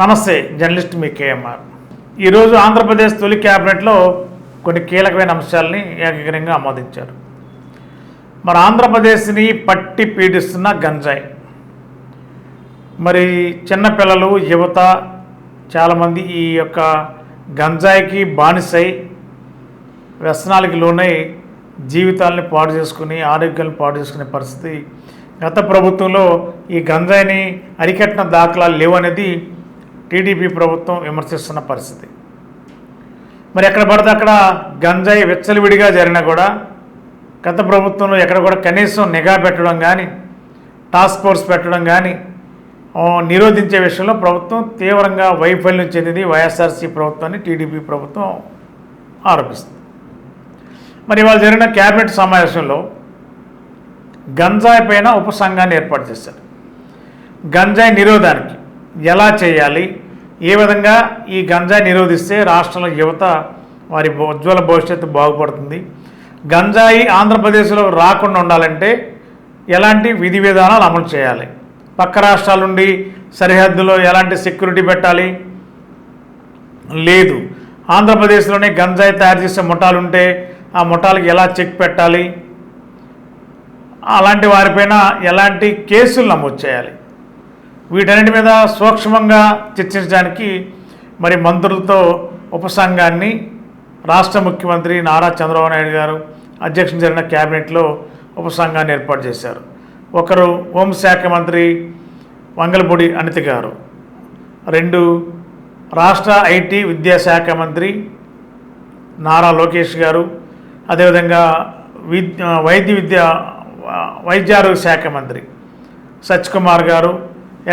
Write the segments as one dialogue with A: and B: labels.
A: నమస్తే జర్నలిస్ట్ మీ కేఎంఆర్. ఈరోజు ఆంధ్రప్రదేశ్ తొలి క్యాబినెట్లో కొన్ని కీలకమైన అంశాలని ఏకగ్రంగా ఆమోదించారు. మరి ఆంధ్రప్రదేశ్ని పట్టి పీడిస్తున్న గంజాయి. మరి చిన్నపిల్లలు యువత చాలామంది ఈ యొక్క గంజాయికి బానిసై వ్యసనాలకి లోనై జీవితాలని పాడు చేసుకుని ఆరోగ్యాలను పాడు చేసుకునే పరిస్థితి గత ప్రభుత్వంలో ఈ గంజాయిని అరికట్టిన దాఖలాలు లేవనేది టీడీపీ ప్రభుత్వం విమర్శిస్తున్న పరిస్థితి. మరి ఎక్కడ పడితే అక్కడ గంజాయి విచ్చలవిడిగా జరిగినా కూడా గత ప్రభుత్వంలో ఎక్కడ కూడా కనీసం నిఘా పెట్టడం కానీ టాస్క్ ఫోర్స్ పెట్టడం కానీ నిరోధించే విషయంలో ప్రభుత్వం తీవ్రంగా వైఫల్యం చెందింది వైఎస్ఆర్సీ ప్రభుత్వాన్ని టీడీపీ ప్రభుత్వం ఆరోపిస్తుంది. మరి ఇవాళ జరిగిన క్యాబినెట్ సమావేశంలో గంజాయి పైన ఉపసంఘాన్ని ఏర్పాటు చేశారు. గంజాయి నిరోధానికి ఎలా చేయాలి ఏ విధంగా ఈ గంజాయి నిరోధిస్తే రాష్ట్రంలో యువత వారి ఉజ్వల భవిష్యత్తు బాగుపడుతుంది? గంజాయి ఆంధ్రప్రదేశ్లో రాకుండా ఉండాలంటే ఎలాంటి విధి విధానాలు అమలు చేయాలి? పక్క రాష్ట్రాల నుండి సరిహద్దులో ఎలాంటి సెక్యూరిటీ పెట్టాలి? లేదు. ఆంధ్రప్రదేశ్లోనే గంజాయి తయారు చేసే ముఠాలు ఉంటే ఆ ముఠాలకు ఎలా చెక్ పెట్టాలి? అలాంటి వారిపైన ఎలాంటి కేసులు నమోదు చేయాలి? వీటన్నిటి మీద సూక్ష్మంగా చర్చించడానికి మరి మంత్రులతో ఉపసంఘాన్ని రాష్ట్ర ముఖ్యమంత్రి నారా చంద్రబాబు నాయుడు గారు అధ్యక్షం జరిగిన క్యాబినెట్లో ఉపసంఘాన్ని ఏర్పాటు చేశారు. ఒకరు హోంశాఖ మంత్రి వంగలపూడి అనిత గారు. రెండు రాష్ట్ర ఐటీ విద్యాశాఖ మంత్రి నారా లోకేష్ గారు. అదేవిధంగా విద్య వైద్య విద్య వైద్యారోగ్య శాఖ మంత్రి సత్యకుమార్ గారు.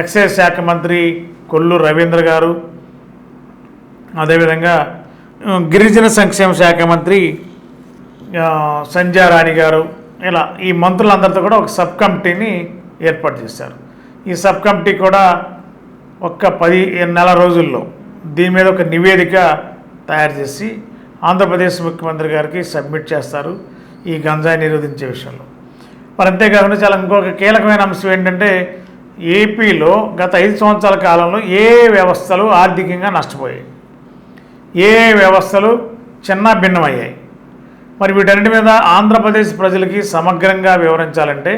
A: ఎక్సైజ్ శాఖ మంత్రి కొల్లు రవీంద్ర గారు అదేవిధంగా గిరిజన సంక్షేమ శాఖ మంత్రి సంజారాణి గారు ఇలా ఈ మంత్రులందరితో కూడా ఒక సబ్ కమిటీని ఏర్పాటు చేశారు. ఈ సబ్ కమిటీ కూడా ఒక్క పది నెల రోజుల్లో దీని మీద ఒక నివేదిక తయారు చేసి ఆంధ్రప్రదేశ్ ముఖ్యమంత్రి గారికి సబ్మిట్ చేస్తారు ఈ గంజాయి నిరోధించే విషయంలో. మరి అంతేకాకుండా చాలా ఇంకొక కీలకమైన అంశం ఏంటంటే ఏపీలో గత ఐదు సంవత్సరాల కాలంలో ఏ వ్యవస్థలు ఆర్థికంగా నష్టపోయాయి? ఏ వ్యవస్థలు చిన్న భిన్నమయ్యాయి? మరి వీటన్నిటి మీద ఆంధ్రప్రదేశ్ ప్రజలకి సమగ్రంగా వివరించాలంటే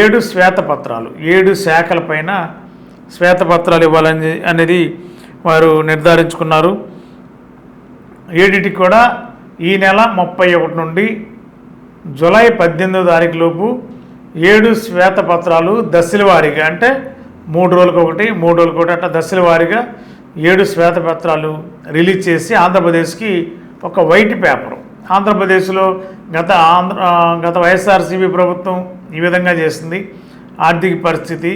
A: ఏడు శ్వేతపత్రాలు ఏడు శాఖలపైన శ్వేతపత్రాలు ఇవ్వాలని అనేది వారు నిర్ధారించుకున్నారు. ఏడిటికి కూడా ఈ నెల ముప్పై ఒకటి నుండి జూలై పద్దెనిమిదో తారీఖు లోపు ఏడు శ్వేతపత్రాలు దశల వారీగా అంటే మూడు రోజులకు ఒకటి మూడు రోజులకు ఒకటి అట్లా దశల వారీగా ఏడు శ్వేతపత్రాలు రిలీజ్ చేసి ఆంధ్రప్రదేశ్కి ఒక వైట్ పేపర్. ఆంధ్రప్రదేశ్లో గత ఆంధ్ర గత వైఎస్ఆర్సీపీ ప్రభుత్వం ఈ విధంగా చేసింది. ఆర్థిక పరిస్థితి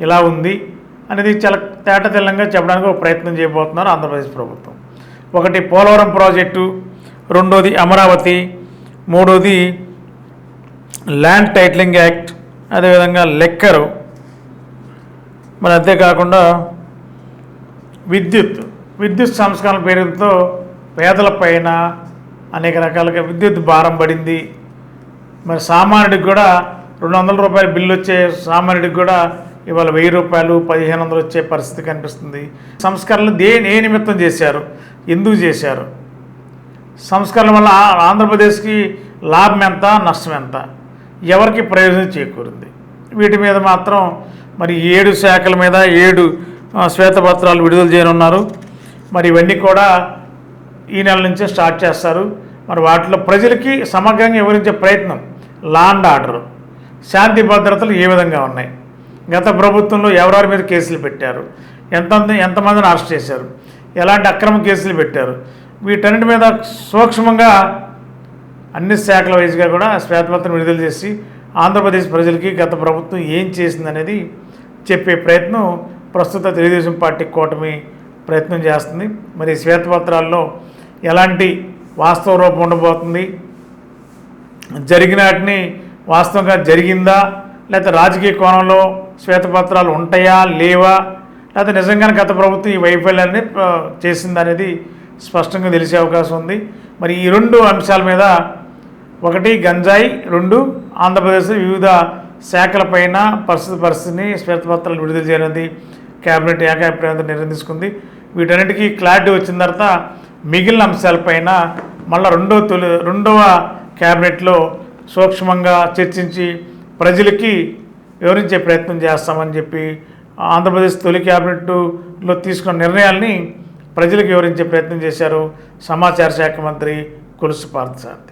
A: ఇలా ఉంది అనేది చాలా తేట తెల్లంగా చెప్పడానికి ఒక ప్రయత్నం చేయబోతున్నారు ఆంధ్రప్రదేశ్ ప్రభుత్వం. ఒకటి పోలవరం ప్రాజెక్టు రెండోది అమరావతి మూడోది ల్యాండ్ టైటిలింగ్ యాక్ట్ అదేవిధంగా లెక్కరు. మరి అంతేకాకుండా విద్యుత్ విద్యుత్ సంస్కరణ పేరుతో పేదలపైన అనేక రకాలుగా విద్యుత్ భారం పడింది. మరి సామాన్యుడికి కూడా రెండు వందల రూపాయల బిల్లు వచ్చే సామాన్యుడికి కూడా ఇవాళ వెయ్యి రూపాయలు పదిహేను వందలు వచ్చే పరిస్థితి కనిపిస్తుంది. సంస్కరణలు దేని ఏ నిమిత్తం చేశారు? ఎందుకు చేశారు? సంస్కరణ వల్ల ఆంధ్రప్రదేశ్కి లాభం ఎంత నష్టం ఎంత? ఎవరికి ప్రయోజనం చేకూరింది? వీటి మీద మాత్రం మరి ఏడు శాఖల మీద ఏడు శ్వేతపత్రాలు విడుదల చేయనున్నారు. మరి ఇవన్నీ కూడా ఈ నెల నుంచే స్టార్ట్ చేస్తారు. మరి వాటిలో ప్రజలకి సమగ్రంగా వివరించే ప్రయత్నం లాండ్ ఆర్డర్ శాంతి భద్రతలు ఏ విధంగా ఉన్నాయి? గత ప్రభుత్వంలో ఎవరెవరి మీద కేసులు పెట్టారు? ఎంత ఎంతమందిని అరెస్ట్ చేశారు? ఎలాంటి అక్రమ కేసులు పెట్టారు? వీటన్నిటి మీద సూక్ష్మంగా అన్ని శాఖల వైజ్గా కూడా శ్వేతపత్రం విడుదల చేసి ఆంధ్రప్రదేశ్ ప్రజలకి గత ప్రభుత్వం ఏం చేసిందనేది చెప్పే ప్రయత్నం ప్రస్తుత తెలుగుదేశం పార్టీ కూటమి ప్రయత్నం చేస్తుంది. మరి శ్వేతపత్రాల్లో ఎలాంటి వాస్తవ రూపం ఉండబోతుంది? జరిగినాటిని వాస్తవంగా జరిగిందా? లేకపోతే రాజకీయ కోణంలో శ్వేతపత్రాలు ఉంటాయా? లేవా? లేకపోతే నిజంగానే గత ప్రభుత్వం ఈ వైఫల్యాన్ని చేసిందనేది స్పష్టంగా తెలిసే అవకాశం ఉంది. మరి ఈ రెండు అంశాల మీద ఒకటి గంజాయి రెండు ఆంధ్రప్రదేశ్ వివిధ శాఖలపైన పరిస్థితి పరిస్థితిని శ్వేతపత్రాలు విడుదల చేయనుంది. కేబినెట్ ఏకాభిప్రాయంతో నిర్ణయం తీసుకుంది. వీటన్నిటికీ క్లారిటీ వచ్చిన తర్వాత మిగిలిన అంశాలపైన మళ్ళీ రెండవ తొలి రెండవ క్యాబినెట్లో సూక్ష్మంగా చర్చించి ప్రజలకి వివరించే ప్రయత్నం చేస్తామని చెప్పి ఆంధ్రప్రదేశ్ తొలి క్యాబినెట్లో తీసుకున్న నిర్ణయాల్ని ప్రజలకు వివరించే ప్రయత్నం చేశారు సమాచార శాఖ మంత్రి కులుసు పార్థసారథి.